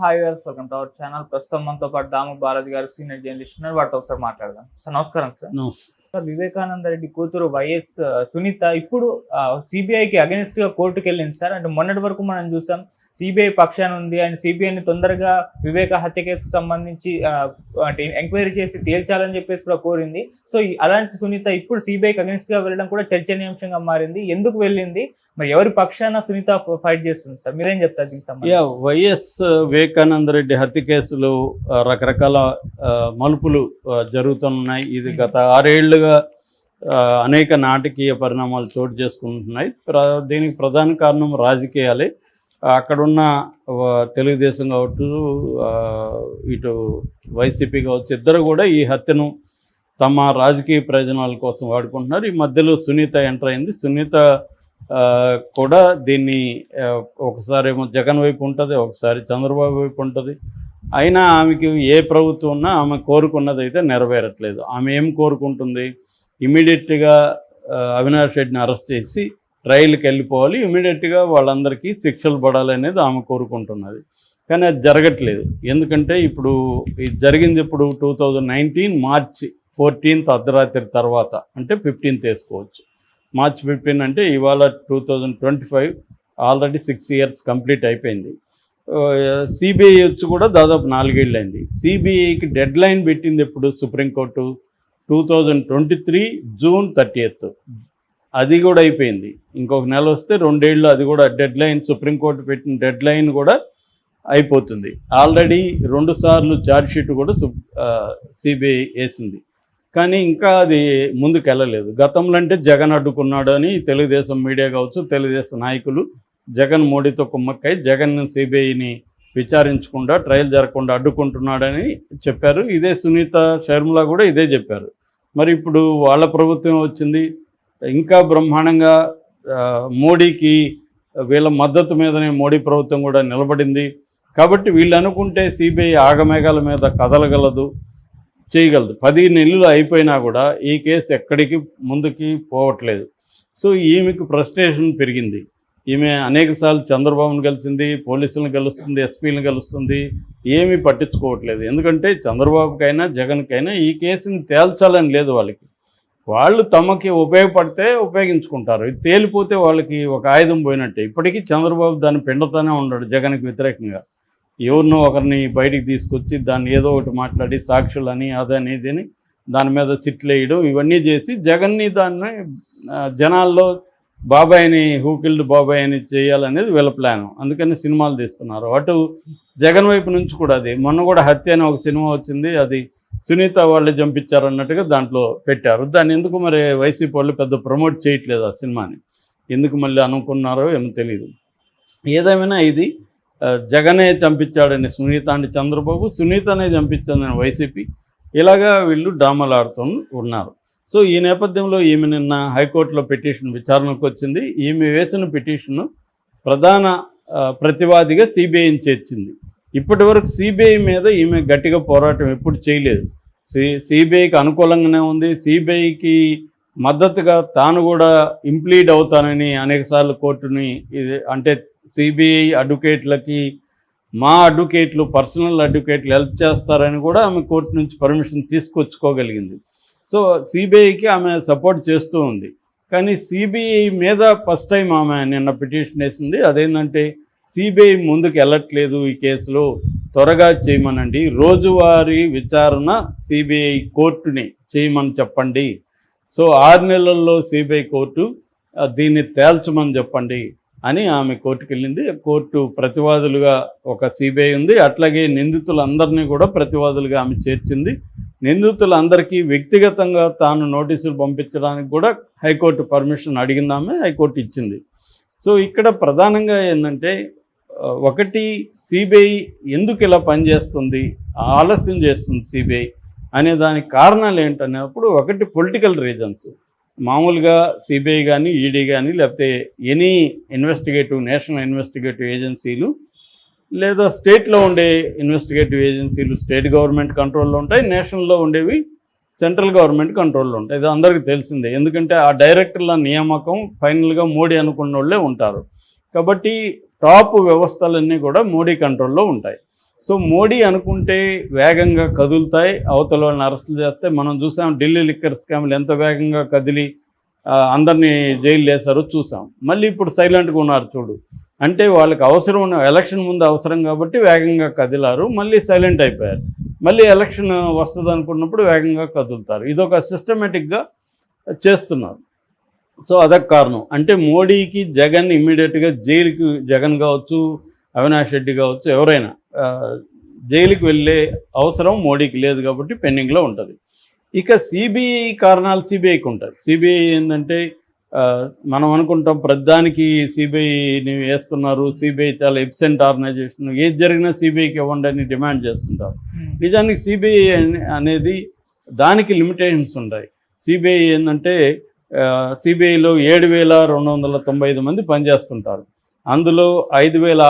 Hi welcome to our channel. ప్రస్తుతం మనతో పాటు దాము బాలాజీ గారు సీనియర్ జర్నలిస్ట్ ఉన్నారు. వాటితో ఒకసారి మాట్లాడదాం. సార్ నమస్కారం సార్. సార్ వివేకానంద రెడ్డి కూతురు వైఎస్ సునీత ఇప్పుడు సిబిఐకి అగెనిస్ట్గా కోర్టుకు వెళ్ళింది సార్. అంటే మొన్నటి వరకు మనం చూసాం సిబిఐ పక్షాన ఉంది అండ్ సిబిఐని తొందరగా వివేక హత్య కేసుకు సంబంధించి అంటే ఎంక్వైరీ చేసి తేల్చాలని చెప్పేసి కూడా కోరింది. సో అలాంటి సునీత ఇప్పుడు సిబిఐకి అగెనిస్ట్గా వెళ్ళడం కూడా చర్చనీయాంశంగా మారింది. ఎందుకు వెళ్ళింది? మరి ఎవరి పక్షాన సునీత ఫైట్ చేస్తుంది సార్? మీరేం చెప్తారు దీనికి సంబంధించి? వైఎస్ వివేకానంద రెడ్డి హత్య కేసులు రకరకాల మలుపులు జరుగుతున్నాయి. ఇది గత ఆరేళ్ళుగా అనేక నాటకీయ పరిణామాలు చోటు చేసుకుంటున్నాయి. ప్ర దీనికి ప్రధాన కారణం రాజకీయాలే. అక్కడున్న తెలుగుదేశం కావచ్చు ఇటు వైసీపీ కావచ్చు ఇద్దరు కూడా ఈ హత్యను తమ రాజకీయ ప్రయోజనాల కోసం వాడుకుంటున్నారు. ఈ మధ్యలో సునీత ఎంటర్ అయింది. సునీత కూడా దీన్ని ఒకసారి ఏమో జగన్ వైపు ఉంటుంది ఒకసారి చంద్రబాబు వైపు ఉంటుంది. అయినా ఆమెకి ఏ ప్రభుత్వం ఉన్నా ఆమె కోరుకున్నది అయితే నెరవేరట్లేదు. ఆమె ఏం కోరుకుంటుంది? ఇమీడియట్గా అవినాష్ రెడ్డిని అరెస్ట్ చేసి ట్రయల్కి వెళ్ళిపోవాలి ఇమీడియట్గా వాళ్ళందరికీ శిక్షలు పడాలి అనేది ఆమె కోరుకుంటున్నది. కానీ అది జరగట్లేదు. ఎందుకంటే ఇప్పుడు ఇది జరిగింది ఇప్పుడు two thousand nineteen March fourteenth అర్ధరాత్రి తర్వాత అంటే ఫిఫ్టీన్త్ వేసుకోవచ్చు. మార్చ్ ఫిఫ్టీన్ అంటే ఇవాళ two thousand twenty five already six years complete అయిపోయింది. సిబిఐ వచ్చి కూడా దాదాపు నాలుగేళ్ళు అయింది సిబిఐకి డెడ్ లైన్ పెట్టింది ఎప్పుడు supreme court? Two thousand twenty three June thirty అది కూడా అయిపోయింది. ఇంకొక నెల వస్తే రెండేళ్ళు అది కూడా డెడ్ లైన్ సుప్రీంకోర్టు పెట్టిన డెడ్ లైన్ కూడా అయిపోతుంది. ఆల్రెడీ రెండు సార్లు ఛార్జ్షీట్ కూడా సిబిఐ వేసింది. కానీ ఇంకా అది ముందుకు వెళ్ళలేదు గతంలో అంటే జగన్ అడ్డుకున్నాడు అని తెలుగుదేశం మీడియా కావచ్చు తెలుగుదేశం నాయకులు జగన్ మోడీతో కుమ్మక్కై జగన్ సిబిఐని విచారించకుండా ట్రయల్ జరగకుండా అడ్డుకుంటున్నాడని చెప్పారు. ఇదే సునీత శర్మల కూడా ఇదే చెప్పారు. మరి ఇప్పుడు వాళ్ళ ప్రభుత్వం వచ్చింది. ఇంకా బ్రహ్మాండంగా మోడీకి వీళ్ళ మద్దతు మీదనే మోడీ ప్రభుత్వం కూడా నిలబడింది. కాబట్టి వీళ్ళు అనుకుంటే సిబిఐ ఆగమేఘాల మీద కదలగలదు చేయగలదు. పది నెలలు అయిపోయినా కూడా ఈ కేసు ఎక్కడికి ముందుకి పోవట్లేదు. సో ఈమెకు ఫ్రస్ట్రేషన్ పెరిగింది. ఈమె అనేకసార్లు చంద్రబాబును కలిసింది పోలీసులను కలుస్తుంది ఎస్పీలను కలుస్తుంది ఏమీ పట్టించుకోవట్లేదు. ఎందుకంటే చంద్రబాబుకైనా జగన్కైనా ఈ కేసుని తేల్చాలని లేదు వాళ్ళకి. వాళ్ళు తమకి ఉపయోగపడితే ఉపయోగించుకుంటారు. ఇది తేలిపోతే వాళ్ళకి ఒక ఆయుధం పోయినట్టే. ఇప్పటికీ చంద్రబాబు దాన్ని పిండతానే ఉన్నాడు జగన్కి వ్యతిరేకంగా. ఎవరినో ఒకరిని బయటికి తీసుకొచ్చి దాన్ని ఏదో ఒకటి మాట్లాడి సాక్షులని అదని ఇదని దాని మీద సిట్లు వేయడం ఇవన్నీ చేసి జగన్ని దాన్ని జనాల్లో బాబాయ్ని హూకిల్డ్ బాబాయ్ అని చేయాలనేది వీళ్ళ ప్లాన్. అందుకని సినిమాలు తీస్తున్నారు. అటు జగన్ వైపు నుంచి కూడా అది. మొన్న కూడా హత్య అని ఒక సినిమా వచ్చింది. అది సునీత వాళ్ళే చంపించారన్నట్టుగా దాంట్లో పెట్టారు. దాన్ని ఎందుకు మరి వైసీపీ వాళ్ళు పెద్ద ప్రమోట్ చేయట్లేదు ఆ సినిమాని? ఎందుకు మళ్ళీ అనుకున్నారో ఏమో తెలియదు ఏదేమైనా ఇది జగనే చంపించాడని సునీత అంటే చంద్రబాబు సునీతనే చంపించిందని వైసీపీ ఇలాగా వీళ్ళు డ్రామాలు ఆడుతూ ఉన్నారు. సో ఈ నేపథ్యంలో ఈమె నిన్న హైకోర్టులో పిటిషన్ విచారణకు వచ్చింది. ఈమె వేసిన పిటిషన్ను ప్రధాన ప్రతివాదిగా సిబిఐని చేర్చింది. ఇప్పటి వరకు సిబిఐ మీద ఈమె గట్టిగా పోరాటం ఎప్పుడు చేయలేదు. సి సిబిఐకి అనుకూలంగానే ఉంది. సిబిఐకి మద్దతుగా తాను కూడా ఇంప్లీడ్ అవుతానని అనేకసార్లు కోర్టుని ఇది అంటే సిబిఐ అడ్వకేట్లకి మా అడ్వకేట్లు పర్సనల్ అడ్వకేట్లు హెల్ప్ చేస్తారని కూడా ఆమె కోర్టు నుంచి పర్మిషన్ తీసుకొచ్చుకోగలిగింది. సో సిబిఐకి ఆమె సపోర్ట్ చేస్తూ ఉంది. కానీ సిబిఐ మీద ఫస్ట్ టైం ఆమె నిన్న పిటిషన్ వేసింది. అదేంటంటే సిబిఐ ముందుకు వెళ్ళట్లేదు ఈ కేసులో త్వరగా చేయమనండి. రోజువారీ విచారణ సిబిఐ కోర్టుని చేయమని చెప్పండి. సో ఆరు నెలల్లో సిబిఐ కోర్టు దీన్ని తేల్చమని చెప్పండి అని ఆమె కోర్టుకు వెళ్ళింది. కోర్టు ప్రతివాదులుగా ఒక సిబిఐ ఉంది. అట్లాగే నిందితులందరినీ కూడా ప్రతివాదులుగా ఆమె చేర్చింది. నిందితులందరికీ వ్యక్తిగతంగా తాను నోటీసులు పంపించడానికి కూడా హైకోర్టు పర్మిషన్ అడిగిందామే హైకోర్టు ఇచ్చింది. సో ఇక్కడ ప్రధానంగా ఏంటంటే ఒకటి సిబిఐ ఎందుకు ఇలా పనిచేస్తుంది? ఆలస్యం చేస్తుంది సిబిఐ అనే దానికి కారణాలు ఏంటనేప్పుడు ఒకటి పొలిటికల్ రీజన్స్. మామూలుగా సిబిఐ కానీ ఈడీ కానీ లేకపోతే ఎనీ ఇన్వెస్టిగేటివ్ నేషనల్ ఇన్వెస్టిగేటివ్ ఏజెన్సీలు లేదా స్టేట్లో ఉండే ఇన్వెస్టిగేటివ్ ఏజెన్సీలు స్టేట్ గవర్నమెంట్ కంట్రోల్లో ఉంటాయి నేషనల్లో ఉండేవి సెంట్రల్ గవర్నమెంట్ కంట్రోల్లో ఉంటాయి. ఇది అందరికీ తెలిసిందే. ఎందుకంటే ఆ డైరెక్టర్ల నియామకం ఫైనల్గా మోడీ అనుకున్న వాళ్ళే ఉంటారు. కాబట్టి టాప్ వ్యవస్థలన్నీ కూడా మోడీ కంట్రోల్లో ఉంటాయి. సో మోడీ అనుకుంటే వేగంగా కదులుతాయి అవతల వాళ్ళని అరెస్టులు చేస్తే మనం చూసాం ఢిల్లీ లిక్కర్ స్కామ్లు ఎంత వేగంగా కదిలి అందరినీ జైలు వేశారో చూసాం. మళ్ళీ ఇప్పుడు సైలెంట్గా ఉన్నారు చూడు. అంటే వాళ్ళకి అవసరం ఉన్న ఎలక్షన్ ముందు అవసరం కాబట్టి వేగంగా కదిలారు మళ్ళీ సైలెంట్ అయిపోయారు. మళ్ళీ ఎలక్షన్ వస్తుంది అనుకున్నప్పుడు వేగంగా కదులుతారు. ఇదొక సిస్టమేటిక్గా చేస్తున్నారు. సో అదొక కారణం. అంటే మోడీకి జగన్ ఇమ్మీడియట్గా జైలుకి జగన్ కావచ్చు అవినాష్ రెడ్డి కావచ్చు ఎవరైనా జైలుకి వెళ్ళే అవసరం మోడీకి లేదు కాబట్టి పెండింగ్లో ఉంటుంది. ఇక సిబిఐ కారణాలు సిబిఐకి ఉంటాయి. సిబిఐ ఏంటంటే మనం అనుకుంటాం ప్రధానికి సిబిఐని వేస్తున్నారు సిబిఐ చాలా ఎబ్సెంట్ ఆర్గనైజేషన్ ఏది జరిగినా సిబిఐకి ఇవ్వండి అని డిమాండ్ చేస్తుంటారు. నిజానికి సిబిఐ అనేది దానికి లిమిటేషన్స్ ఉంటాయి. సిబిఐ ఏంటంటే సిబిఐలో ఏడు వేల రెండు వందల తొంభై ఐదు మంది పనిచేస్తుంటారు. అందులో ఐదు వేల